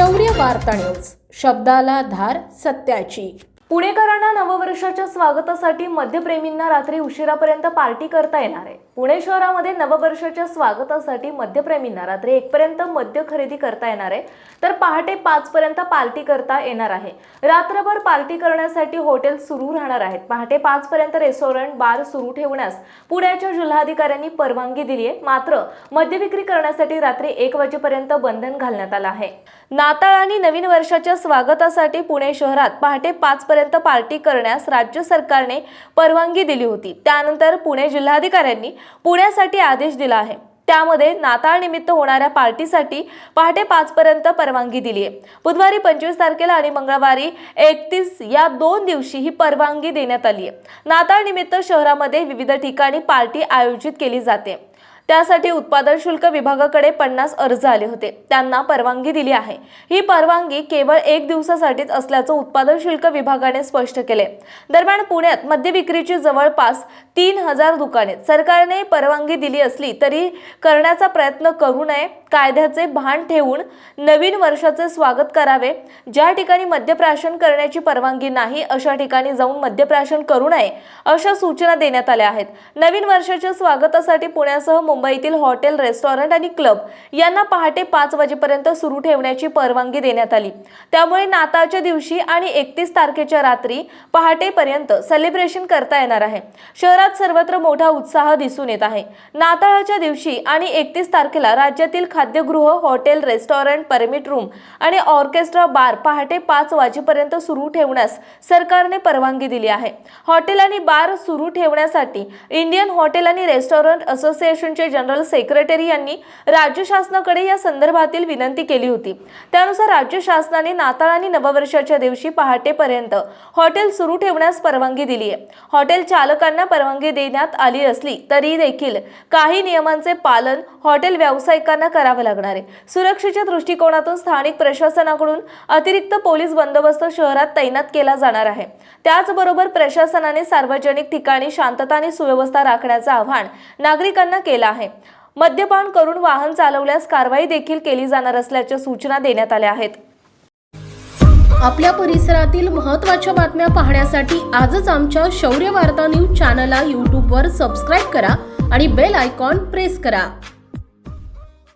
शौर्य वार्ता न्यूज. शब्दाला धार सत्याची. पुणेकरांना नववर्षाच्या स्वागतासाठी मध्यप्रेमींना रात्री उशिरापर्यंत पार्टी करता येणार आहे. पुणे शहरामध्ये नववर्षाच्या स्वागतासाठी मध्यप्रेमींना रात्री एकपर्यंत मद्य खरेदी करता येणार आहे. तर पहाटे पाचपर्यंत पार्टी करता येणार आहे. रात्रभर पार्टी करण्यासाठी हॉटेल सुरू राहणार आहेत. पहाटे पाचपर्यंत रेस्टॉरंट बार सुरू ठेवण्यास पुण्याच्या जिल्हाधिकाऱ्यांनी परवानगी दिली आहे. मात्र मद्य विक्री करण्यासाठी रात्री एक वाजेपर्यंत बंधन घालण्यात आलं आहे. नाताळ आणि नवीन वर्षाच्या स्वागतासाठी पुणे शहरात पहाटे पाचपर्यंत पर्यंत पार्टी करण्यास राज्य सरकारने परवानगी दिली होती. त्यानंतर पुणे जिल्हाधिकाऱ्यांनी पुण्यासाठी आदेश दिला आहे. त्यामध्ये नाताळनिमित्त होणाऱ्या पार्टीसाठी पहाटे पाचपर्यंत परवानगी दिली आहे बुधवारी पंचवीस तारखेला आणि मंगळवारी एकतीस या दोन दिवशी ही परवानगी देण्यात आली आहे नाताळनिमित्त शहरामध्ये विविध ठिकाणी पार्टी आयोजित केली जाते. त्यासाठी उत्पादन शुल्क विभागाकडे पन्नास अर्ज आले होते. त्यांना परवानगी दिली आहे. ही परवानगी केवळ एक दिवसासाठीच असल्याचं उत्पादन शुल्क विभागाने स्पष्ट केले. दरम्यान पुण्यात मद्य विक्रीची जवळपास तीन हजार दुकाने सरकारने परवानगी दिली असली तरी करण्याचा प्रयत्न करू नये कायद्याचे भान ठेवून नवीन वर्षाचे स्वागत करावे. ज्या ठिकाणी मद्यप्राशन करण्याची परवानगी नाही अशा ठिकाणी जाऊन मद्यप्राशन करू नये अशा सूचना देण्यात आल्या आहेत. नवीन वर्षाच्या स्वागतासाठी पुण्यासह मुंबईतील हॉटेल रेस्टॉरंट आणि क्लब यांना पहाटे पाच वाजेपर्यंत सुरू ठेवण्याची परवानगी देण्यात आली. त्यामुळे नाताळच्या दिवशी आणि एकतीस तारखेच्या रात्री पहाटेपर्यंत सेलिब्रेशन करता येणार आहे. शहरात सर्वत्र मोठा उत्साह दिसून येत आहे. नाताळाच्या दिवशी आणि एकतीस तारखेला राज्यातील खाद्यगृह हॉटेल रेस्टॉरंट परमिट रूम आणि ऑर्केस्ट्रा बार पहाटे पाच वाजेपर्यंत सुरू ठेवण्यास सरकारने परवानगी दिली आहे. हॉटेल आणि बार सुरू ठेवण्यासाठी इंडियन हॉटेल आणि रेस्टॉरंट असोसिएशनचे जनरल सेक्रेटरी यांनी राज्य शासनाकडे या संदर्भातील विनंती केली होती. त्यानुसार राज्य शासनाने नाताळ आणि नववर्षाच्या दिवशी पहाटेपर्यंत हॉटेल सुरू ठेवण्यास परवानगी दिली आहे. हॉटेल चालकांना परवानगी देण्यात आली असली तरी देखील काही नियमांचे पालन हॉटेल व्यावसायिकांना करा करावं लागणार आहे. सुरक्षेच्या दृष्टिकोनातून स्थानिक प्रशासनाकडून अतिरिक्त पोलीस बंदोबस्त शहरात तैनात केला जाणार आहे. त्याचबरोबर प्रशासनाने सार्वजनिक ठिकाणी शांतता आणि सुव्यवस्था राखण्याचं आवाहन नागरिकांना केलं आहे. मद्यपान करून वाहन चालवल्यास कारवाई देखील केली जाणार असल्याच्या सूचना देण्यात आल्या आहेत. आपल्या परिसरातील महत्त्वाच्या बातम्या पाहण्यासाठी आजच आमच्या शौर्य वार्ता न्यूज चॅनलला यूट्यूबवर सबस्क्राईब करा आणि बेल आयकॉन प्रेस करा.